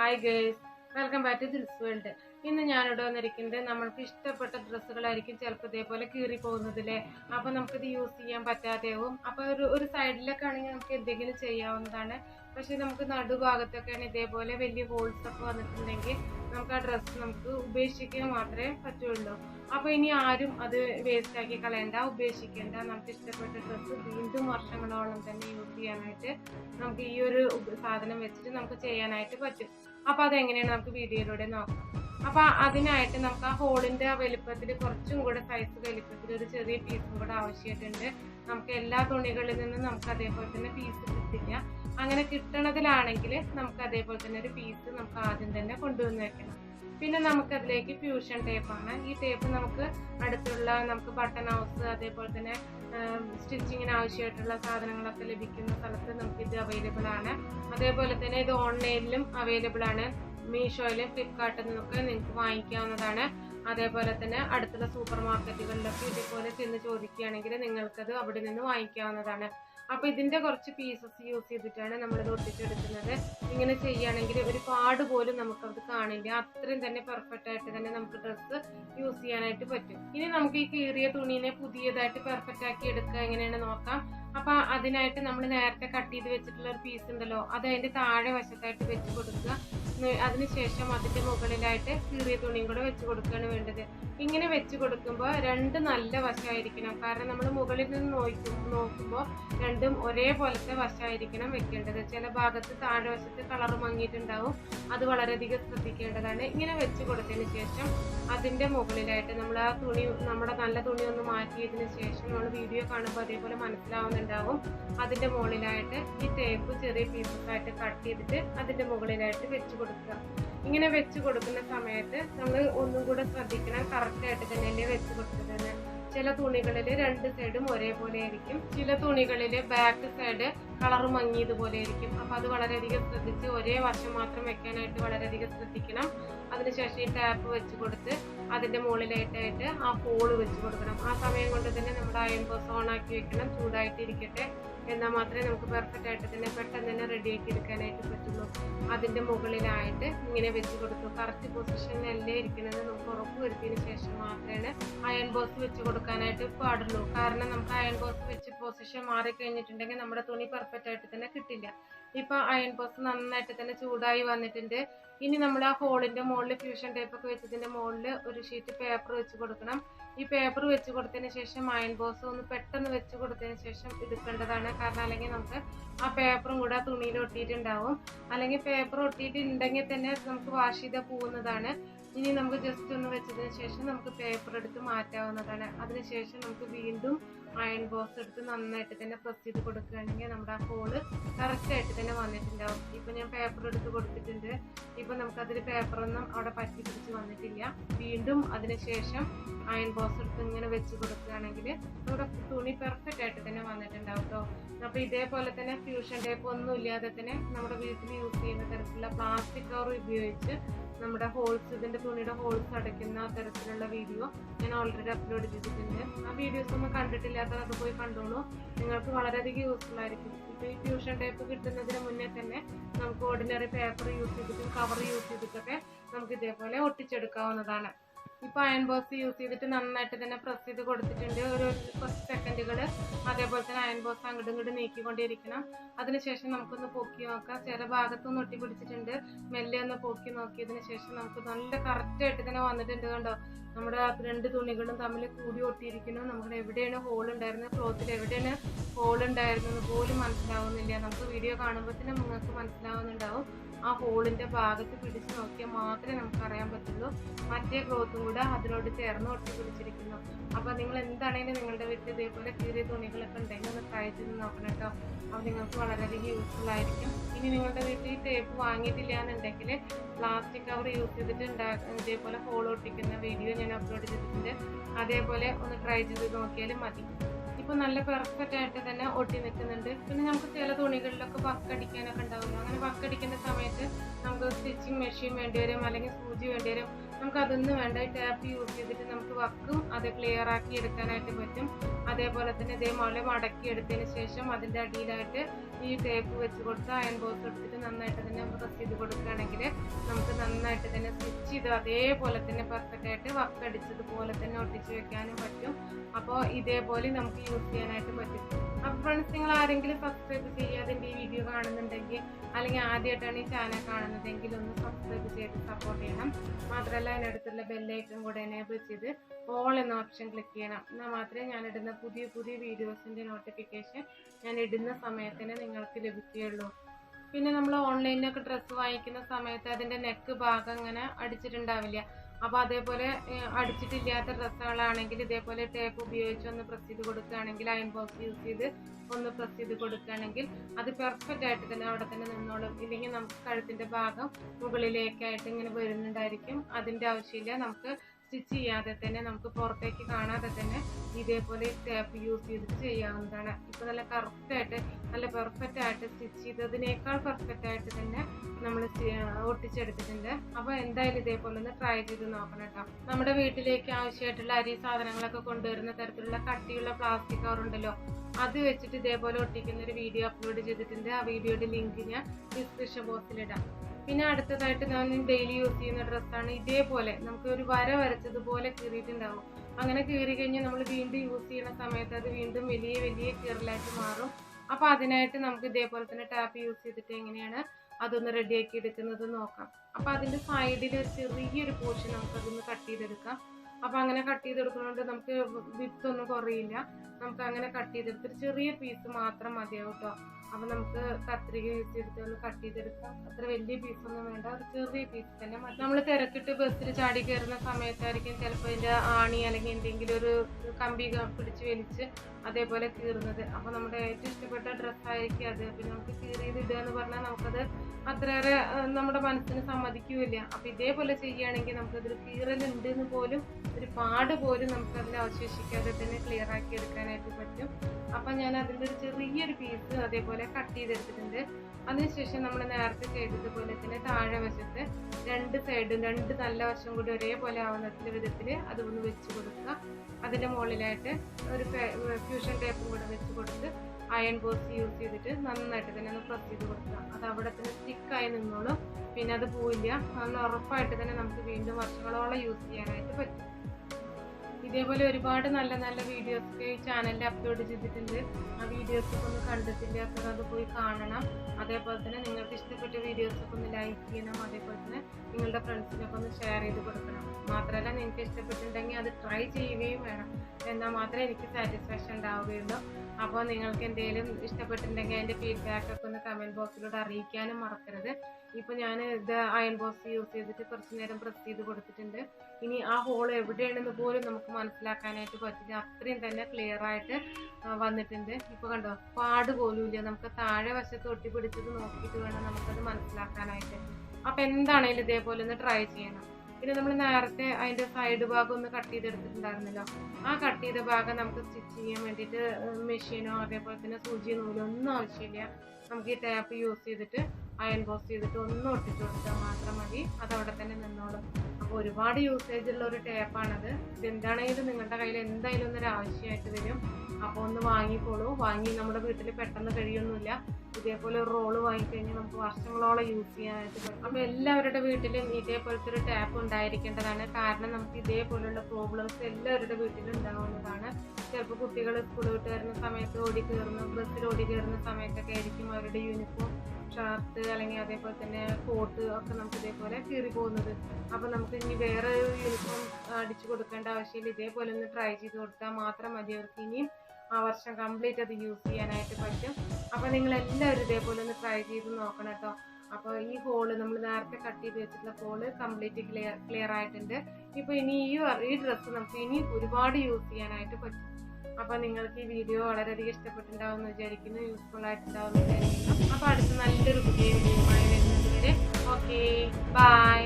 Hi girls welcome back to this world ഇന്ന് ഞാനിവിടെ വന്നിരിക്കുന്നത് നമ്മൾക്ക് ഇഷ്ടപ്പെട്ട ഡ്രസ്സുകളായിരിക്കും ചിലപ്പോൾ ഇതേപോലെ കീറി പോകുന്നതിലെ. അപ്പോൾ നമുക്കിത് യൂസ് ചെയ്യാൻ പറ്റാതെയാവും അപ്പോൾ ഒരു ഒരു സൈഡിലൊക്കെ ആണെങ്കിൽ നമുക്ക് എന്തെങ്കിലും ചെയ്യാവുന്നതാണ്. പക്ഷേ നമുക്ക് നടുഭാഗത്തൊക്കെയാണ് ഇതേപോലെ വലിയ ഹോൾസ് ഒക്കെ വന്നിട്ടുണ്ടെങ്കിൽ നമുക്ക് ആ ഡ്രസ്സ് നമുക്ക് ഉപേക്ഷിക്കാൻ മാത്രമേ പറ്റുള്ളൂ. അപ്പോൾ ഇനി ആരും അത് വേസ്റ്റ് ആക്കി കളയണ്ട. ഉപേക്ഷിക്കേണ്ട. നമുക്ക് ഇഷ്ടപ്പെട്ട ഡ്രസ്സ് വീണ്ടും വർഷങ്ങളോളം തന്നെ യൂസ് ചെയ്യാനായിട്ട് നമുക്ക് ഈ ഒരു സാധനം വെച്ചിട്ട് നമുക്ക് ചെയ്യാനായിട്ട് പറ്റും. അപ്പോൾ അതെങ്ങനെയാണ് നമുക്ക് വീഡിയോയിലൂടെ നോക്കാം. അപ്പോൾ അതിനായിട്ട് നമുക്ക് ആ ഹോളിന്റെ വലിപ്പത്തിൽ കുറച്ചും കൂടെ സൈസ് വലിപ്പത്തിൽ ഒരു ചെറിയ പീസും കൂടെ ആവശ്യമായിട്ടുണ്ട്. നമുക്ക് എല്ലാ തുണികളിൽ നിന്നും നമുക്ക് അതേപോലെ തന്നെ പീസ് കിട്ടില്ല. അങ്ങനെ കിട്ടണതിലാണെങ്കിൽ നമുക്ക് അതേപോലെ തന്നെ ഒരു പീസ് നമുക്ക് ആദ്യം തന്നെ കൊണ്ടുവന്ന് വെക്കണം. പിന്നെ നമുക്ക് അതിലേക്ക് ഫ്യൂഷൻ ടേപ്പാണ് ഈ ടേപ്പ് നമുക്ക് അടുത്തുള്ള നമുക്ക് ബട്ടൺ ഹൗസ് അതേപോലെ തന്നെ സ്റ്റിച്ചിങ്ങിന് ആവശ്യമായിട്ടുള്ള സാധനങ്ങളൊക്കെ ലഭിക്കുന്ന സ്ഥലത്ത് നമുക്ക് ഇത് അവൈലബിൾ ആണ്. അതേപോലെ തന്നെ ഇത് ഓൺലൈനിലും അവൈലബിൾ ആണ്. മീഷോയിലും ഫ്ലിപ്കാർട്ടിൽ നിന്നൊക്കെ നിങ്ങൾക്ക് വാങ്ങിക്കാവുന്നതാണ്. അതേപോലെ തന്നെ അടുത്തുള്ള സൂപ്പർ മാർക്കറ്റുകളിലൊക്കെ ഇതേപോലെ ചെന്ന് ചോദിക്കുകയാണെങ്കിൽ നിങ്ങൾക്കത് അവിടെ നിന്ന് വാങ്ങിക്കാവുന്നതാണ്. അപ്പോൾ ഇതിന്റെ കുറച്ച് പീസസ് യൂസ് ചെയ്തിട്ടാണ് നമ്മൾ നമ്മളിത് ഒട്ടിച്ചെടുക്കുന്നത്. ഇങ്ങനെ ചെയ്യുകയാണെങ്കിൽ ഒരു പാട് പോലും അത് കാണില്ല. അത്രയും തന്നെ പെർഫെക്റ്റ് ആയിട്ട് തന്നെ നമുക്ക് ഡ്രസ്സ് യൂസ് ചെയ്യാനായിട്ട് പറ്റും. ഇനി നമുക്ക് ഈ കീറിയ തുണീനെ പുതിയതായിട്ട് പെർഫെക്റ്റ് ആക്കി എടുക്കുക എങ്ങനെയാണ് നോക്കാം. അപ്പൊ അതിനായിട്ട് നമ്മൾ നേരത്തെ കട്ട് ചെയ്ത് വെച്ചിട്ടുള്ള ഒരു പീസ് ഉണ്ടല്ലോ അത് അതിന്റെ താഴെ വശത്തായിട്ട് വെച്ച് കൊടുക്കുക. അതിനുശേഷം അതിന്റെ മുകളിലായിട്ട് കീറിയ തുണിയും കൂടെ വെച്ച് കൊടുക്കുകയാണ് വേണ്ടത്. ഇങ്ങനെ വെച്ച് കൊടുക്കുമ്പോൾ രണ്ട് നല്ല വശമായിരിക്കണം കാരണം നമ്മൾ മുകളിൽ നിന്ന് നോക്കും നോക്കുമ്പോൾ രണ്ടും ഒരേപോലത്തെ വശമായിരിക്കണം വെക്കേണ്ടത്. ചില ഭാഗത്ത് താഴെ വശത്ത് കളർ മങ്ങിയിട്ടുണ്ടാവും. അത് വളരെയധികം ശ്രദ്ധിക്കേണ്ടതാണ്. ഇങ്ങനെ വെച്ച് കൊടുത്തതിന് ശേഷം അതിന്റെ മുകളിലായിട്ട് നമ്മൾ ആ തുണി നമ്മുടെ നല്ല തുണി ഒന്ന് മാറ്റിയതിന് ശേഷം നമ്മൾ വീഡിയോ കാണുമ്പോൾ അതേപോലെ മനസ്സിലാവുന്നുണ്ടാവും അതിന്റെ മുകളിലായിട്ട് ഈ തേപ്പ് ചെറിയ പീസസായിട്ട് കട്ട് ചെയ്തിട്ട് അതിന്റെ മുകളിലായിട്ട് വെച്ച് കൊടുക്കുക. ഇങ്ങനെ വെച്ച് കൊടുക്കുന്ന സമയത്ത് നമ്മൾ ഒന്നും കൂടെ ശ്രദ്ധിക്കണം. കറക്റ്റായിട്ട് തന്നെയല്ലേ വെച്ച് കൊടുക്കുന്നത്. ചില തുണികളിൽ രണ്ട് സൈഡും ഒരേപോലെ ആയിരിക്കും. ചില തുണികളിൽ ബാക്ക് സൈഡ് കളർ മങ്ങിയതുപോലെ ആയിരിക്കും. അപ്പം അത് വളരെയധികം ശ്രദ്ധിച്ച് ഒരേ വശം മാത്രം വെക്കാനായിട്ട് വളരെയധികം ശ്രദ്ധിക്കണം. അതിനുശേഷം ഈ ടാപ്പ് വെച്ച് കൊടുത്ത് അതിന്റെ മുകളിലായിട്ടായിട്ട് ആ ഹോൾ വെച്ച് കൊടുക്കണം. ആ സമയം കൊണ്ട് തന്നെ നമ്മുടെ അയൺ ബോക്സ് ഓൺ ആക്കി വെക്കണം. ചൂടായിട്ട് ഇരിക്കട്ടെ എന്നാൽ മാത്രമേ നമുക്ക് പെർഫെക്റ്റ് ആയിട്ട് തന്നെ പെട്ടെന്ന് തന്നെ റെഡി ആക്കി എടുക്കാനായിട്ട് പറ്റുള്ളൂ. അതിന്റെ മുകളിലായിട്ട് ഇങ്ങനെ വെച്ച് കൊടുത്തു. കറക്റ്റ് പൊസിഷനിലല്ലേ ഇരിക്കുന്നത് നമുക്ക് ഉറപ്പ് വരുത്തിയതിന് ശേഷം മാത്രമേ അയൺ ബോക്സ് വെച്ച് കൊടുക്കാനായിട്ട് പാടുള്ളൂ. കാരണം നമുക്ക് അയൺ ബോക്സ് വെച്ച് പൊസിഷൻ മാറി കഴിഞ്ഞിട്ടുണ്ടെങ്കിൽ നമ്മുടെ തുണി പെർഫെക്റ്റ് ആയിട്ട് തന്നെ കിട്ടില്ല. ഇപ്പൊ അയൺ ബോക്സ് നന്നായിട്ട് തന്നെ ചൂടായി വന്നിട്ടുണ്ട്. ഇനി നമ്മൾ ആ ഹോളിന്റെ മുകളിൽ ഫ്യൂഷൻ ടൈപ്പ് ഒക്കെ വെച്ചതിന്റെ മുകളിൽ ഒരു ഷീറ്റ് പേപ്പർ വെച്ച് കൊടുക്കണം. ഈ പേപ്പർ വെച്ച് കൊടുത്തതിന് ശേഷം അയൺ ബോസ് ഒന്ന് പെട്ടെന്ന് വെച്ച് കൊടുത്തതിന് ശേഷം എടുക്കേണ്ടതാണ്. കാരണം അല്ലെങ്കിൽ നമുക്ക് ആ പേപ്പറും കൂടെ തുണിയിൽ ഒട്ടിയിട്ടുണ്ടാവും. അല്ലെങ്കിൽ പേപ്പർ ഒട്ടിയിട്ടുണ്ടെങ്കിൽ തന്നെ നമുക്ക് വാഷ് ചെയ്താൽ പോകുന്നതാണ്. ഇനി നമുക്ക് ജസ്റ്റ് ഒന്ന് വെച്ചതിന് ശേഷം നമുക്ക് പേപ്പർ എടുത്ത് മാറ്റാവുന്നതാണ്. അതിനുശേഷം നമുക്ക് വീണ്ടും അയൺ ബോക്സ് എടുത്ത് നന്നായിട്ട് തന്നെ പ്രസ് ചെയ്ത് കൊടുക്കുകയാണെങ്കിൽ നമ്മുടെ ആ ഹോൾ കറക്റ്റായിട്ട് തന്നെ വന്നിട്ടുണ്ടാവും. ഇപ്പൊ ഞാൻ പേപ്പർ എടുത്ത് കൊടുത്തിട്ടുണ്ട്. ഇപ്പൊ നമുക്കതിൽ പേപ്പറൊന്നും അവിടെ പറ്റി പിടിച്ച് വന്നിട്ടില്ല. വീണ്ടും അതിനുശേഷം അയൺ ബോക്സ് എടുത്ത് ഇങ്ങനെ വെച്ച് കൊടുക്കുകയാണെങ്കിൽ നമ്മുടെ തുണി പെർഫെക്റ്റ് ആയിട്ട് തന്നെ വന്നിട്ടുണ്ടാവും കേട്ടോ അപ്പൊ ഇതേപോലെ തന്നെ ഫ്യൂഷൻ ടേപ്പ് ഒന്നും ഇല്ലാതെ തന്നെ നമ്മുടെ വീട്ടിൽ യൂസ് ചെയ്യുന്ന തരത്തിലുള്ള പ്ലാസ്റ്റിക് കവർ ഉപയോഗിച്ച് നമ്മുടെ ഹോൾസ് ഇതിന്റെ തുണിയുടെ ഹോൾസ് അടയ്ക്കുന്ന തരത്തിലുള്ള വീഡിയോ ഞാൻ ഓൾറെഡി അപ്ലോഡ് ചെയ്തിട്ടുണ്ട്. ആ വീഡിയോസ് ഒന്നും കണ്ടിട്ടില്ലാത്തവർ അത് പോയി കണ്ടോളൂ. നിങ്ങൾക്ക് വളരെയധികം യൂസ്ഫുൾ ആയിരിക്കും. ഇപ്പൊ ഈ ഫ്യൂഷൻ ടൈപ്പ് കിട്ടുന്നതിന് മുന്നേ തന്നെ നമുക്ക് ഓർഡിനറി പേപ്പർ യൂസ് ചെയ്തിട്ടും കവർ യൂസ് ചെയ്തിട്ടൊക്കെ നമുക്ക് ഇതേപോലെ ഒട്ടിച്ചെടുക്കാവുന്നതാണ്. ഇപ്പൊ അയൺ ബോക്സ് യൂസ് ചെയ്തിട്ട് നന്നായിട്ട് തന്നെ പ്രസ് ചെയ്ത് കൊടുത്തിട്ടുണ്ട്. ഒരു കുറച്ച് സെക്കൻഡുകൾ അതേപോലെ തന്നെ അയൺ ബോക്സ് അങ്ങോട്ടും ഇങ്ങോട്ടും നീക്കിക്കൊണ്ടിരിക്കണം. അതിനുശേഷം നമുക്കൊന്ന് പൊക്കി നോക്കാം. ചില ഭാഗത്തൊന്ന് ഒട്ടിപ്പിടിച്ചിട്ടുണ്ട്. മെല്ലെ ഒന്ന് പൊക്കി നോക്കിയതിന് ശേഷം നമുക്ക് നല്ല കറക്റ്റ് ആയിട്ട് തന്നെ വന്നിട്ടുണ്ട് കണ്ടോ? നമ്മുടെ രണ്ട് തുണികളും തമ്മിൽ കൂടി ഒട്ടിയിരിക്കുന്നു. നമ്മുടെ എവിടെയാണ് ഹോൾ ഉണ്ടായിരുന്നത്? ക്ലോത്തിൽ എവിടെയാണ് ഹോൾ ഉണ്ടായിരുന്നത് പോലും മനസ്സിലാവുന്നില്ല. നമുക്ക് വീഡിയോ കാണുമ്പോൾ തന്നെ നിങ്ങൾക്ക് മനസ്സിലാവുന്നുണ്ടാവും. ആ ഹോളിന്റെ ഭാഗത്ത് പിടിച്ച് നോക്കിയാൽ മാത്രമേ നമുക്ക് അറിയാൻ പറ്റുള്ളൂ. മറ്റേ ക്ലോത്തും കൂടെ അതിനോട് ചേർന്ന് ഒട്ടി പിടിച്ചിരിക്കുന്നു. അപ്പോൾ നിങ്ങൾ എന്താണെങ്കിലും നിങ്ങളുടെ വീട്ടിൽ ഇതേപോലെ കീറിയ തുണികളൊക്കെ ഉണ്ടെങ്കിൽ ഒന്ന് ട്രൈ ചെയ്ത് നോക്കണം കേട്ടോ. അപ്പോൾ നിങ്ങൾക്ക് വളരെയധികം യൂസ്ഫുൾ ആയിരിക്കും. ഇനി നിങ്ങളുടെ വീട്ടിൽ ടേപ്പ് വാങ്ങിയിട്ടില്ല എന്നുണ്ടെങ്കിൽ പ്ലാസ്റ്റിക് കവർ യൂസ് ചെയ്തിട്ട് ഇതേപോലെ ഹോൾ ഒട്ടിക്കുന്ന വീഡിയോ ഞാൻ അപ്ലോഡ് ചെയ്തിട്ടുണ്ട്. അതേപോലെ ഒന്ന് ട്രൈ ചെയ്ത് നോക്കിയാലും മതി. ഇപ്പൊ നല്ല പെർഫെക്റ്റ് ആയിട്ട് തന്നെ ഒട്ടി നിൽക്കുന്നുണ്ട്. പിന്നെ നമുക്ക് ചില തുണികളിലൊക്കെ വക്കടിക്കാനൊക്കെ ഉണ്ടാവുമല്ലോ. അങ്ങനെ വക്കടിക്കുന്ന സമയത്ത് നമുക്ക് സ്റ്റിച്ചിങ് മെഷീൻ വേണ്ടി വരും അല്ലെങ്കിൽ സൂചി വേണ്ടി വരും നമുക്ക് അതൊന്നും വേണ്ട. ടാപ്പ് യൂസ് ചെയ്തിട്ട് നമുക്ക് വക്കും അത് ക്ലിയർ ആക്കി എടുക്കാനായിട്ട് പറ്റും. അതേപോലെ തന്നെ ഇതേപോലെ മടക്കി എടുത്തതിന് ശേഷം അതിന്റെ അടിയിലായിട്ട് ഈ ടേപ്പ് വെച്ച് കൊടുത്ത് അയൺ ബോക്സ് എടുത്തിട്ട് നന്നായിട്ട് തന്നെ പ്രസ് ചെയ്ത് കൊടുക്കുകയാണെങ്കിൽ നമുക്ക് നന്നായിട്ട് തന്നെ സ്റ്റിച്ച് ചെയ്ത് അതേപോലെ തന്നെ പെർഫെക്റ്റ് ആയിട്ട് വർക്ക് അടിച്ചതുപോലെ തന്നെ ഒട്ടിച്ച് വെക്കാനും പറ്റും. അപ്പോൾ ഇതേപോലെ നമുക്ക് യൂസ് ചെയ്യാനായിട്ട് പറ്റും. അപ്പോൾ ഫ്രണ്ട്സ് നിങ്ങൾ ആരെങ്കിലും സബ്സ്ക്രൈബ് ചെയ്യാതെ ഈ വീഡിയോ കാണുന്നുണ്ടെങ്കിൽ അല്ലെങ്കിൽ ആദ്യമായിട്ടാണ് ഈ ചാനൽ കാണുന്നതെങ്കിൽ ഒന്ന് സബ്സ്ക്രൈബ് ചെയ്ത് സപ്പോർട്ട് ചെയ്യണം. മാത്രമല്ല അതിനടുത്തുള്ള ബെല്ലൈക്കൺ കൂടെ എനേബിൾ ചെയ്ത് ഓൾ എന്ന ഓപ്ഷൻ ക്ലിക്ക് ചെയ്യണം. എന്നാൽ മാത്രമേ ഞാൻ ഇടുന്ന പുതിയ പുതിയ വീഡിയോസിന്റെ നോട്ടിഫിക്കേഷൻ ഞാൻ ഇടുന്ന സമയത്തിന് നിങ്ങൾക്ക് ലഭിക്കുകയുള്ളൂ. പിന്നെ നമ്മൾ ഓൺലൈനിലൊക്കെ ഡ്രസ്സ് വാങ്ങിക്കുന്ന സമയത്ത് അതിന്റെ നെക്ക് ഭാഗം ഇങ്ങനെ അടിച്ചിട്ടുണ്ടാവില്ല. അപ്പോൾ അതേപോലെ അടിച്ചിട്ടില്ലാത്ത ഡ്രസ്സുകളാണെങ്കിൽ ഇതേപോലെ ടേപ്പ് ഉപയോഗിച്ച് ഒന്ന് പ്രസ് ചെയ്ത് കൊടുക്കുകയാണെങ്കിൽ അയൺ ബോക്സ് യൂസ് ചെയ്ത് ഒന്ന് പ്രസ് ചെയ്ത് കൊടുക്കുകയാണെങ്കിൽ അത് പെർഫെക്റ്റ് ആയിട്ട് തന്നെ അവിടെ തന്നെ നിന്നോളും. ഇല്ലെങ്കിൽ നമുക്ക് കഴുത്തിന്റെ ഭാഗം മുകളിലേക്കായിട്ട് ഇങ്ങനെ വരുന്നുണ്ടായിരിക്കും. അതിന്റെ ആവശ്യമില്ല. നമുക്ക് സ്റ്റിച്ച് ചെയ്യാതെ തന്നെ നമുക്ക് പുറത്തേക്ക് കാണാതെ തന്നെ ഇതേപോലെ ടേപ്പ് യൂസ് ചെയ്തിട്ട് ചെയ്യാവുന്നതാണ്. ഇപ്പോൾ നല്ല കറക്റ്റായിട്ട് നല്ല പെർഫെക്റ്റ് ആയിട്ട് സ്റ്റിച്ച് ചെയ്തതിനേക്കാൾ പെർഫെക്റ്റ് ആയിട്ട് തന്നെ നമ്മൾ ഒട്ടിച്ചെടുത്തിട്ടുണ്ട്. അപ്പോൾ എന്തായാലും ഇതേപോലെ ഒന്ന് ട്രൈ ചെയ്ത് നോക്കണം കേട്ടോ നമ്മുടെ വീട്ടിലേക്ക് ആവശ്യമായിട്ടുള്ള അരി സാധനങ്ങളൊക്കെ കൊണ്ടുവരുന്ന തരത്തിലുള്ള കട്ടിയുള്ള പ്ലാസ്റ്റിക് കവർ ഉണ്ടല്ലോ അത് വെച്ചിട്ട് ഇതേപോലെ ഒട്ടിക്കുന്ന ഒരു വീഡിയോ അപ്ലോഡ് ചെയ്തിട്ടുണ്ട്. ആ വീഡിയോയുടെ ലിങ്ക് ഞാൻ ഡിസ്ക്രിപ്ഷൻ ബോക്സിൽ ഇടാം. പിന്നെ അടുത്തതായിട്ട് ഞാൻ ഡെയിലി യൂസ് ചെയ്യുന്ന ഡ്രസ്സാണ്. ഇതേപോലെ നമുക്ക് ഒരു വര വരച്ചതുപോലെ കീറിയിട്ടുണ്ടാവും. അങ്ങനെ കീറി കഴിഞ്ഞാൽ നമ്മൾ വീണ്ടും യൂസ് ചെയ്യുന്ന സമയത്ത് അത് വീണ്ടും വലിയ വലിയ കീറലായിട്ട് മാറും. അപ്പോൾ അതിനായിട്ട് നമുക്ക് ഇതേപോലെ തന്നെ ടാപ്പ് യൂസ് ചെയ്തിട്ട് എങ്ങനെയാണ് അതൊന്ന് റെഡിയാക്കി എടുക്കുന്നത് നോക്കാം. അപ്പോൾ അതിന്റെ സൈഡിൽ ചെറിയൊരു പോർഷൻ നമുക്ക് അതൊന്ന് കട്ട് ചെയ്തെടുക്കാം. അപ്പോൾ അങ്ങനെ കട്ട് ചെയ്തെടുക്കുന്നതുകൊണ്ട് നമുക്ക് വിത്തൊന്നും കുറയില്ല. നമുക്ക് അങ്ങനെ കട്ട് ചെയ്തെടുത്തിട്ട് ചെറിയ പീസ് മാത്രം മതിയാവും കേട്ടോ അപ്പോൾ നമുക്ക് കത്രിക യൂസ് ചെയ്തിട്ട് ഒന്ന് കട്ട് ചെയ്തെടുക്കാം. അത്ര വലിയ പീസൊന്നും വേണ്ട ഒരു ചെറിയ പീസ് തന്നെ നമ്മൾ തിരക്കിട്ട് ബസ്സിൽ ചാടി കയറുന്ന സമയത്തായിരിക്കും ചിലപ്പോൾ അതിന്റെ ആണി അല്ലെങ്കിൽ എന്തെങ്കിലും ഒരു കമ്പി പിടിച്ച് വലിച്ച് അതേപോലെ കീറുന്നത്. അപ്പോൾ നമ്മുടെ ഏറ്റവും ഇഷ്ടപ്പെട്ട ഡ്രസ്സായിരിക്കും അത്. പിന്നെ നമുക്ക് കീറിയത് ഇടുക എന്ന് പറഞ്ഞാൽ നമുക്കത് അത്രയേറെ നമ്മുടെ മനസ്സിന് സമ്മതിക്കൂല അപ്പോൾ ഇതേപോലെ ചെയ്യുകയാണെങ്കിൽ നമുക്കതൊരു കീറലുണ്ട് എന്ന് പോലും ഒരു പാട് പോലും നമുക്കതിൽ അവശേഷിക്കാതെ തന്നെ ക്ലിയർ ആക്കി എടുക്കാനായിട്ട് പറ്റും. അപ്പം ഞാൻ അതിന്റെ ഒരു ചെറിയൊരു പീസ് അതേപോലെ കട്ട് ചെയ്തെടുത്തിട്ടുണ്ട്. അതിനുശേഷം നമ്മൾ നേരത്തെ ചെയ്തതുപോലെ തന്നെ താഴെ വശത്ത് രണ്ട് സൈഡും രണ്ട് നല്ല വശം കൂടി ഒരേപോലെ ആവുന്ന വിധത്തിൽ അത് ഒന്ന് വെച്ച് കൊടുക്കുക. അതിന്റെ മുകളിലായിട്ട് ഒരു ഫ്യൂഷൻ ടേപ്പും കൂടെ വെച്ച് കൊടുത്ത് അയൺ ബോക്സ് യൂസ് ചെയ്തിട്ട് നന്നായിട്ട് തന്നെ ഒന്ന് പ്രസ് ചെയ്ത് കൊടുക്കുക. അത് അവിടെ തന്നെ സ്റ്റിക്കായി നിന്നോളും. പിന്നെ അത് പോയില്ല നല്ല ഉറപ്പായിട്ട് തന്നെ നമുക്ക് വീണ്ടും വർഷങ്ങളോളം യൂസ് ചെയ്യാനായിട്ട് പറ്റും. ഇതേപോലെ ഒരുപാട് നല്ല നല്ല വീഡിയോസ് ഈ ചാനലിൽ അപ്ലോഡ് ചെയ്തിട്ടുണ്ട്. ആ വീഡിയോസ് ഒക്കെ ഒന്ന് കണ്ടിട്ടില്ലാത്തവർ അത് പോയി കാണണം. അതേപോലെ തന്നെ നിങ്ങൾക്ക് ഇഷ്ടപ്പെട്ട വീഡിയോസ് ഒക്കെ ഒന്ന് ലൈക്ക് ചെയ്യണം. അതേപോലെ തന്നെ നിങ്ങളുടെ ഫ്രണ്ട്സിനൊക്കെ ഒന്ന് ഷെയർ ചെയ്ത് കൊടുക്കണം. മാത്രമല്ല നിങ്ങൾക്ക് ഇഷ്ടപ്പെട്ടിട്ടുണ്ടെങ്കിൽ അത് ട്രൈ ചെയ്യുകയും വേണം. എന്നാൽ മാത്രമേ എനിക്ക് സാറ്റിസ്ഫാക്ഷൻ ഉണ്ടാവുകയുള്ളൂ. അപ്പോൾ നിങ്ങൾക്ക് എന്തെങ്കിലും ഇഷ്ടപ്പെട്ടിട്ടുണ്ടെങ്കിൽ അതിന്റെ ഫീഡ്ബാക്ക് ഒക്കെ ഒന്ന് കമന്റ് ബോക്സിലൂടെ അറിയിക്കാനും മറക്കരുത്. ഇപ്പോൾ ഞാൻ ഇത് അയൺ ബോക്സ് യൂസ് ചെയ്തിട്ട് കുറച്ച് നേരം പ്രസ് ചെയ്ത് കൊടുത്തിട്ടുണ്ട്. ഇനി ആ ഹോൾ എവിടെയാണെന്ന് പോലും നമുക്ക് മനസ്സിലാക്കാനായിട്ട് പറ്റില്ല. അത്രയും തന്നെ ക്ലിയർ ആയിട്ട് വന്നിട്ടുണ്ട്. ഇപ്പൊ കണ്ടോ? പാട് പോലും ഇല്ല നമുക്ക് താഴെ വശത്ത് ഒട്ടിപ്പിടിച്ചത് നോക്കിയിട്ട് വേണം നമുക്കത് മനസ്സിലാക്കാനായിട്ട്. അപ്പം എന്താണേലും ഇതേപോലെ ഒന്ന് ട്രൈ ചെയ്യണം. പിന്നെ നമ്മൾ നേരത്തെ അതിന്റെ സൈഡ് ഭാഗം ഒന്ന് കട്ട് ചെയ്തെടുത്തിട്ടുണ്ടായിരുന്നല്ലോ. ആ കട്ട് ചെയ്ത ഭാഗം നമുക്ക് സ്റ്റിച്ച് ചെയ്യാൻ വേണ്ടിയിട്ട് മെഷീനോ അതേപോലെ തന്നെ സൂചി നൂലോ ഒന്നും ആവശ്യമില്ല. നമുക്ക് ഈ ടാപ്പ് യൂസ് ചെയ്തിട്ട് അയൺ ബോക്സ് ചെയ്തിട്ട് ഒന്ന് ഒട്ടിച്ചു കൊടുത്താൽ മാത്രം മതി. അതവിടെ തന്നെ നിന്നോളും. അപ്പോൾ ഒരുപാട് യൂസേജ് ഉള്ള ഒരു ടാപ്പാണത് ഇതെന്താണെങ്കിലും നിങ്ങളുടെ കയ്യിൽ എന്തായാലും ഒന്നൊരു ആവശ്യമായിട്ട് വരും. അപ്പോൾ ഒന്ന് വാങ്ങിക്കോളൂ. വാങ്ങി നമ്മുടെ വീട്ടിൽ പെട്ടെന്ന് കഴിയൊന്നുമില്ല. ഇതേപോലെ ഒരു റോൾ വാങ്ങിക്കഴിഞ്ഞാൽ നമുക്ക് വർഷങ്ങളോളം യൂസ് ചെയ്യാനായിട്ട് പറ്റും. അപ്പോൾ എല്ലാവരുടെ വീട്ടിലും ഇതേപോലത്തെ ഒരു ടാപ്പ് ഉണ്ടായിരിക്കേണ്ടതാണ്. കാരണം നമുക്ക് ഇതേപോലെയുള്ള പ്രോബ്ലംസ് എല്ലാവരുടെ വീട്ടിലും ഉണ്ടാവുന്നതാണ്. ചിലപ്പോൾ കുട്ടികൾ സ്കൂൾ വിട്ട് വരുന്ന സമയത്ത് ഓടി കയറുന്ന ബസ്സിൽ ഓടി കയറുന്ന സമയത്തൊക്കെ ആയിരിക്കും അവരുടെ യൂണിഫോം ഷർട്ട് അല്ലെങ്കിൽ അതേപോലെ തന്നെ കോട്ട് ഒക്കെ നമുക്ക് ഇതേപോലെ കീറി പോകുന്നത്. അപ്പോൾ നമുക്ക് ഇനി വേറെ യൂണിഫോം അടിച്ചു കൊടുക്കേണ്ട ആവശ്യമില്ല. ഇതേപോലെ ഒന്ന് ട്രൈ ചെയ്ത് കൊടുത്താൽ മാത്രം മതി. അവർക്ക് ഇനിയും ആ വർഷം കംപ്ലീറ്റ് അത് യൂസ് ചെയ്യാനായിട്ട് പറ്റും. അപ്പോൾ നിങ്ങൾ എല്ലാവരും ഇതേപോലെ ഒന്ന് ട്രൈ ചെയ്ത് നോക്കണം കേട്ടോ. അപ്പോൾ ഈ ഹോൾ നമ്മൾ നേരത്തെ കട്ട് ചെയ്ത് വെച്ചിട്ടുള്ള ഹോൾ കംപ്ലീറ്റ് ക്ലിയർ ക്ലിയർ ആയിട്ടുണ്ട്. ഇപ്പോൾ ഇനി ഈ ഡ്രസ്സ് നമുക്ക് ഇനി ഒരുപാട് യൂസ് ചെയ്യാനായിട്ട് പറ്റും. അപ്പോൾ നിങ്ങൾക്ക് ഈ വീഡിയോ വളരെയധികം ഇഷ്ടപ്പെട്ടിട്ടുണ്ടാവും എന്ന് വിചാരിക്കുന്നു യൂസ്ഫുൾ ആയിട്ടുണ്ടാവും എന്ന് വിചാരിക്കുന്നു. അപ്പോൾ അടുത്ത നല്ലൊരു പുതിയ വീഡിയോ വരുന്നത് വരെ ഓക്കെ ബൈ